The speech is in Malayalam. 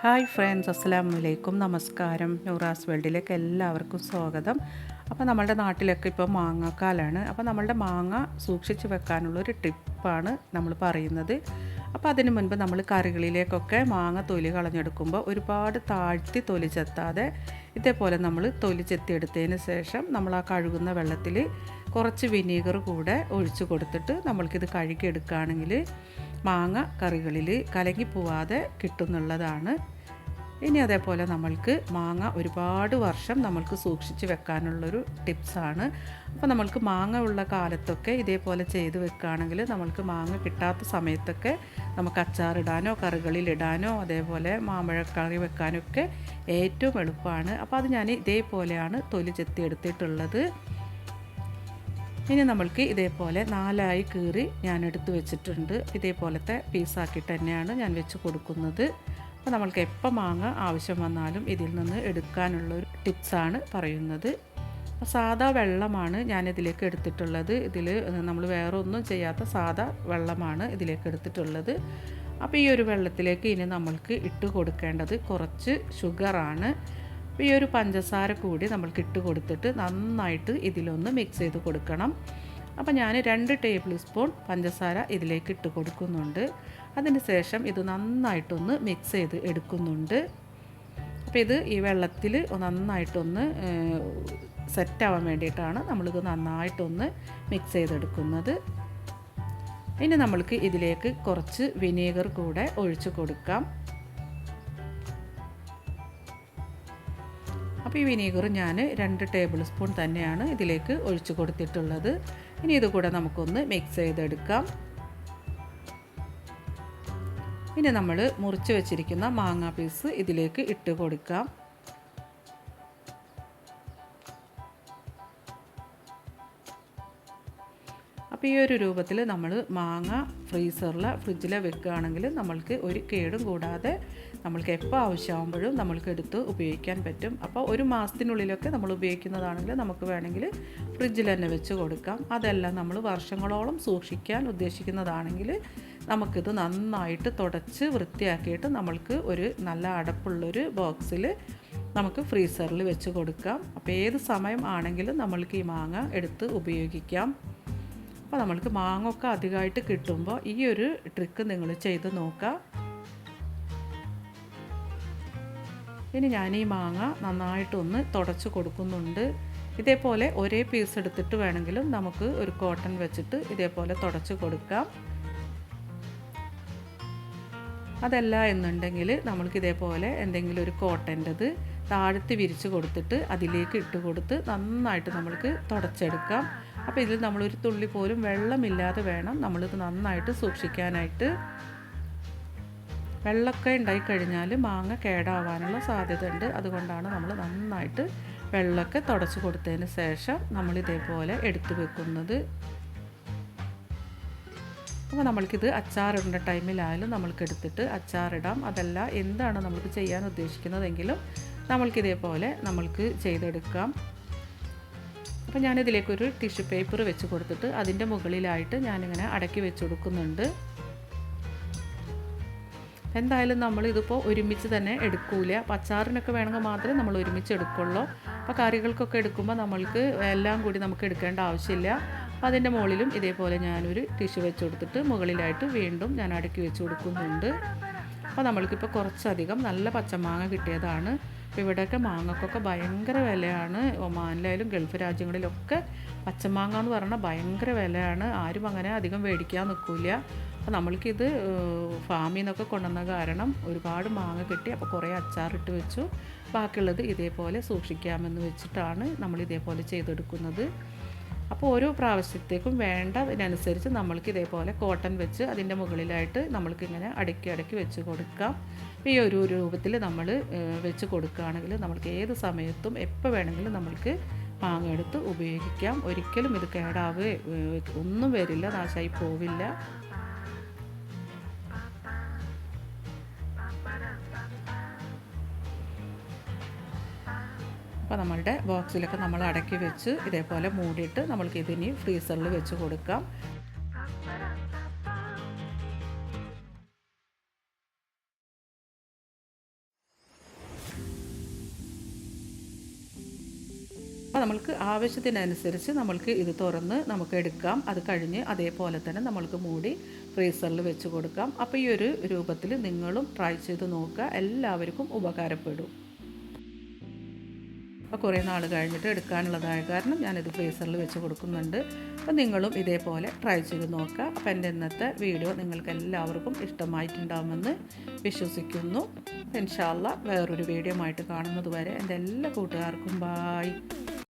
ഹായ് ഫ്രണ്ട്സ് അസ്സാം വലൈക്കും നമസ്കാരം. ന്യൂറാസ് വേൾഡിലേക്ക് എല്ലാവർക്കും സ്വാഗതം. അപ്പോൾ നമ്മളുടെ നാട്ടിലൊക്കെ ഇപ്പോൾ മാങ്ങാക്കാലാണ്. അപ്പോൾ നമ്മളുടെ മാങ്ങ സൂക്ഷിച്ച് വെക്കാനുള്ള ഒരു ടിപ്പാണ് നമ്മൾ പറയുന്നത്. അപ്പോൾ അതിന് മുൻപ് നമ്മൾ കറികളിലേക്കൊക്കെ മാങ്ങ തൊലി കളഞ്ഞെടുക്കുമ്പോൾ ഒരുപാട് താഴ്ത്തി തൊലി ചെത്താതെ ഇതേപോലെ നമ്മൾ തൊലി ചെത്തിയെടുത്തതിന് ശേഷം നമ്മൾ ആ കഴുകുന്ന വെള്ളത്തിൽ കുറച്ച് വിനീഗർ കൂടെ ഒഴിച്ചു കൊടുത്തിട്ട് നമ്മൾക്കിത് കഴുകിയെടുക്കുകയാണെങ്കിൽ മാങ്ങ കറികളിൽ കലങ്ങി പോവാതെ കിട്ടുന്നുള്ളതാണ് ഇനി അതേപോലെ നമ്മൾക്ക് മാങ്ങ ഒരുപാട് വർഷം നമ്മൾക്ക് സൂക്ഷിച്ച് വെക്കാനുള്ളൊരു ടിപ്സാണ്. അപ്പോൾ നമ്മൾക്ക് മാങ്ങ ഉള്ള കാലത്തൊക്കെ ഇതേപോലെ ചെയ്ത് വെക്കുകയാണെങ്കിൽ നമ്മൾക്ക് മാങ്ങ കിട്ടാത്ത സമയത്തൊക്കെ നമുക്ക് അച്ചാറിടാനോ കറികളിലിടാനോ അതേപോലെ മാമ്പഴക്കറി വെക്കാനൊക്കെ ഏറ്റവും എളുപ്പമാണ്. അപ്പോൾ അത് ഞാൻ ഇതേപോലെയാണ് തൊലി ചെത്തി എടുത്തിട്ടുള്ളത് ഇനി നമ്മൾക്ക് ഇതേപോലെ നാലായി കീറി ഞാൻ എടുത്ത് വെച്ചിട്ടുണ്ട്. ഇതേപോലത്തെ പീസാക്കിയിട്ട് തന്നെയാണ് ഞാൻ വെച്ച് കൊടുക്കുന്നത്. അപ്പോൾ നമ്മൾക്ക് എപ്പോൾ മാങ്ങ ആവശ്യം വന്നാലും ഇതിൽ നിന്ന് എടുക്കാനുള്ള ഒരു ടിപ്സാണ് പറയുന്നത്. സാധാ വെള്ളമാണ് ഞാൻ ഇതിലേക്ക് എടുത്തിട്ടുള്ളത്. ഇതിൽ നമ്മൾ വേറെ ഒന്നും ചെയ്യാത്ത സാധാ വെള്ളമാണ് ഇതിലേക്ക് എടുത്തിട്ടുള്ളത്. അപ്പോൾ ഈ ഒരു വെള്ളത്തിലേക്ക് ഇനി നമ്മൾക്ക് ഇട്ട് കൊടുക്കേണ്ടത് കുറച്ച് ഷുഗറാണ്. അപ്പോൾ ഈ ഒരു പഞ്ചസാര കൂടി നമ്മൾക്ക് ഇട്ട് കൊടുത്തിട്ട് നന്നായിട്ട് ഇതിലൊന്ന് മിക്സ് ചെയ്ത് കൊടുക്കണം. അപ്പോൾ ഞാൻ രണ്ട് ടേബിൾ സ്പൂൺ പഞ്ചസാര ഇതിലേക്ക് ഇട്ട് കൊടുക്കുന്നുണ്ട്. അതിന് ശേഷം ഇത് നന്നായിട്ടൊന്ന് മിക്സ് ചെയ്ത് എടുക്കുന്നുണ്ട്. അപ്പോൾ ഇത് ഈ വെള്ളത്തിൽ നന്നായിട്ടൊന്ന് സെറ്റാവാൻ വേണ്ടിയിട്ടാണ് നമ്മളിത് നന്നായിട്ടൊന്ന് മിക്സ് ചെയ്തെടുക്കുന്നത്. ഇനി നമ്മൾക്ക് ഇതിലേക്ക് കുറച്ച് വിനീഗർ കൂടെ ഒഴിച്ച് കൊടുക്കാം. അപ്പോൾ ഈ വിനീഗർ ഞാൻ രണ്ട് ടേബിൾ സ്പൂൺ തന്നെയാണ് ഇതിലേക്ക് ഒഴിച്ച് കൊടുത്തിട്ടുള്ളത്. ഇനി ഇത് കൂടെ നമുക്കൊന്ന് മിക്സ് ചെയ്തെടുക്കാം. ഇനി നമ്മൾ മുറിച്ച് വെച്ചിരിക്കുന്ന മാങ്ങ പീസ് ഇതിലേക്ക് ഇട്ട് കൊടുക്കാം. അപ്പോൾ ഈ ഒരു രൂപത്തിൽ നമ്മൾ മാങ്ങ ഫ്രീസറിൽ ഫ്രിഡ്ജിൽ വെക്കുകയാണെങ്കിൽ നമ്മൾക്ക് ഒരു കേടും കൂടാതെ നമ്മൾക്ക് എപ്പോൾ ആവശ്യമാകുമ്പോഴും നമ്മൾക്ക് എടുത്ത് ഉപയോഗിക്കാൻ പറ്റും. അപ്പോൾ ഒരു മാസത്തിനുള്ളിലൊക്കെ നമ്മൾ ഉപയോഗിക്കുന്നതാണെങ്കിൽ നമുക്ക് വേണമെങ്കിൽ ഫ്രിഡ്ജിൽ തന്നെ വെച്ച് കൊടുക്കാം. അതെല്ലാം നമ്മൾ വർഷങ്ങളോളം സൂക്ഷിക്കാൻ ഉദ്ദേശിക്കുന്നതാണെങ്കിൽ നമുക്കിത് നന്നായിട്ട് തുടച്ച് വൃത്തിയാക്കിയിട്ട് നമ്മൾക്ക് ഒരു നല്ല അടപ്പുള്ളൊരു ബോക്സിൽ നമുക്ക് ഫ്രീസറിൽ വെച്ച് കൊടുക്കാം. അപ്പോൾ ഏത് സമയം ആണെങ്കിലും നമ്മൾക്ക് ഈ മാങ്ങ എടുത്ത് ഉപയോഗിക്കാം. അപ്പോൾ നമ്മൾക്ക് മാങ്ങൊക്കെ അധികമായിട്ട് കിട്ടുമ്പോൾ ഈ ഒരു ട്രിക്ക് നിങ്ങൾ ചെയ്ത് നോക്കുക. ഇനി ഞാൻ ഈ മാങ്ങ നന്നായിട്ടൊന്ന് തുടച്ച് കൊടുക്കുന്നുണ്ട്. ഇതേപോലെ ഒരേ പീസ് എടുത്തിട്ട് വേണമെങ്കിലും നമുക്ക് ഒരു കോട്ടൺ വെച്ചിട്ട് ഇതേപോലെ തുടച്ച് കൊടുക്കാം. അതല്ല എന്നുണ്ടെങ്കിൽ നമ്മൾക്ക് ഇതേപോലെ എന്തെങ്കിലും ഒരു കോട്ടന്റെത് താഴ്ത്തി വിരിച്ച് കൊടുത്തിട്ട് അതിലേക്ക് ഇട്ട് കൊടുത്ത് നന്നായിട്ട് നമ്മൾക്ക് തുടച്ചെടുക്കാം. അപ്പോൾ ഇതിൽ നമ്മളൊരു തുള്ളി പോലും വെള്ളമില്ലാതെ വേണം നമ്മളിത് നന്നായിട്ട് സൂക്ഷിക്കാനായിട്ട്. വെള്ളമൊക്കെ ഉണ്ടായിക്കഴിഞ്ഞാൽ മാങ്ങ കേടാവാനുള്ള സാധ്യത ഉണ്ട് അതുകൊണ്ടാണ് നമ്മൾ നന്നായിട്ട് വെള്ളമൊക്കെ തുടച്ച് കൊടുത്തതിന് ശേഷം നമ്മൾ ഇതേപോലെ എടുത്തു വെക്കുന്നത്. അപ്പോൾ നമ്മൾക്കിത് അച്ചാറിടേണ്ട ടൈമിലായാലും നമ്മൾക്ക് എടുത്തിട്ട് അച്ചാറിടാം. അതല്ല എന്താണ് നമുക്ക് ചെയ്യാൻ ഉദ്ദേശിക്കുന്നതെങ്കിലും നമ്മൾക്കിതേപോലെ നമ്മൾക്ക് ചെയ്തെടുക്കാം. അപ്പോൾ ഞാനിതിലേക്കൊരു ടിഷ്യൂ പേപ്പർ വെച്ച് കൊടുത്തിട്ട് അതിന്റെ മുകളിലായിട്ട് ഞാനിങ്ങനെ അടക്കി വെച്ച് കൊടുക്കുന്നുണ്ട്. എന്തായാലും നമ്മൾ ഇതിപ്പോൾ ഒരുമിച്ച് തന്നെ എടുക്കൂല. പച്ചാറിനൊക്കെ വേണമെങ്കിൽ മാത്രമേ നമ്മൾ ഒരുമിച്ച് എടുക്കുള്ളൂ. അപ്പോൾ കറികൾക്കൊക്കെ എടുക്കുമ്പോൾ നമ്മൾക്ക് എല്ലാം കൂടി നമുക്ക് എടുക്കേണ്ട ആവശ്യമില്ല. അപ്പോൾ അതിന്റെ മുകളിലും ഇതേപോലെ ഞാനൊരു ടിഷ്യൂ വെച്ച് കൊടുത്തിട്ട് മുകളിലായിട്ട് വീണ്ടും ഞാൻ അടുക്കി വെച്ച് കൊടുക്കുന്നുണ്ട്. അപ്പോൾ നമ്മൾക്കിപ്പോൾ കുറച്ചധികം നല്ല പച്ചമാങ്ങ കിട്ടിയതാണ്. അപ്പോൾ ഇവിടെയൊക്കെ മാങ്ങക്കൊക്കെ ഭയങ്കര വിലയാണ്. ഒമാനിലായാലും ഗൾഫ് രാജ്യങ്ങളിലൊക്കെ പച്ചമാങ്ങ എന്ന് പറഞ്ഞാൽ ഭയങ്കര വിലയാണ്. ആരും അങ്ങനെ അധികം മേടിക്കാൻ നിൽക്കില്ല അപ്പോൾ നമ്മൾക്കിത് ഫാമിൽ നിന്നൊക്കെ കൊണ്ടുവന്ന കാരണം ഒരുപാട് മാങ്ങ കിട്ടി. അപ്പോൾ കുറേ അച്ചാറിട്ട് വെച്ചു. ബാക്കിയുള്ളത് ഇതേപോലെ സൂക്ഷിക്കാമെന്ന് വെച്ചിട്ടാണ് നമ്മൾ ഇതേപോലെ ചെയ്തെടുക്കുന്നത്. അപ്പോൾ ഓരോ പ്രാവശ്യത്തേക്കും വേണ്ടതിനനുസരിച്ച് നമ്മൾക്ക് ഇതേപോലെ കോട്ടൺ വെച്ച് അതിന്റെ മുകളിലായിട്ട് നമ്മൾക്ക് ഇങ്ങനെ അടക്കി അടക്കി വെച്ച് കൊടുക്കാം. ഈ ഒരു രൂപത്തിൽ നമ്മൾ വെച്ച് കൊടുക്കുകയാണെങ്കിൽ നമ്മൾക്ക് ഏത് സമയത്തും എപ്പോൾ വേണമെങ്കിലും നമ്മൾക്ക് മാങ്ങ എടുത്ത് ഉപയോഗിക്കാം. ഒരിക്കലും ഇത് കേടാവുകയോ ഒന്നും വരില്ല നാശമായി പോവില്ല. അപ്പോൾ നമ്മളുടെ ബോക്സിലൊക്കെ നമ്മൾ അടക്കി വെച്ച് ഇതേപോലെ മൂടിയിട്ട് നമ്മൾക്ക് ഇതിനി ഫ്രീസറിൽ വെച്ച് കൊടുക്കാം. അപ്പോൾ നമ്മൾക്ക് ആവശ്യത്തിനനുസരിച്ച് നമ്മൾക്ക് ഇത് തുറന്ന് നമുക്ക് എടുക്കാം. അത് കഴിഞ്ഞ് അതേപോലെ തന്നെ നമ്മൾക്ക് മൂടി ഫ്രീസറിൽ വെച്ച് കൊടുക്കാം. അപ്പോൾ ഈ ഒരു രൂപത്തിൽ നിങ്ങളും ട്രൈ ചെയ്ത് നോക്കുക. എല്ലാവർക്കും ഉപകാരപ്പെടും. അപ്പോൾ കുറേ നാൾ കഴിഞ്ഞിട്ട് എടുക്കാനുള്ളതായ കാരണം ഞാനിത് ഫ്രീസറിൽ വെച്ച് കൊടുക്കുന്നുണ്ട്. അപ്പോൾ നിങ്ങളും ഇതേപോലെ ട്രൈ ചെയ്ത് നോക്കുക. അപ്പോൾ എന്റെ ഇന്നത്തെ വീഡിയോ നിങ്ങൾക്ക് എല്ലാവർക്കും ഇഷ്ടമായിട്ടുണ്ടാകുമെന്ന് വിശ്വസിക്കുന്നു. ഇൻഷാല്ല വേറൊരു വീഡിയോ ആയിട്ട് കാണുന്നത് വരെ എന്റെ എല്ലാ കൂട്ടുകാർക്കും ബായ്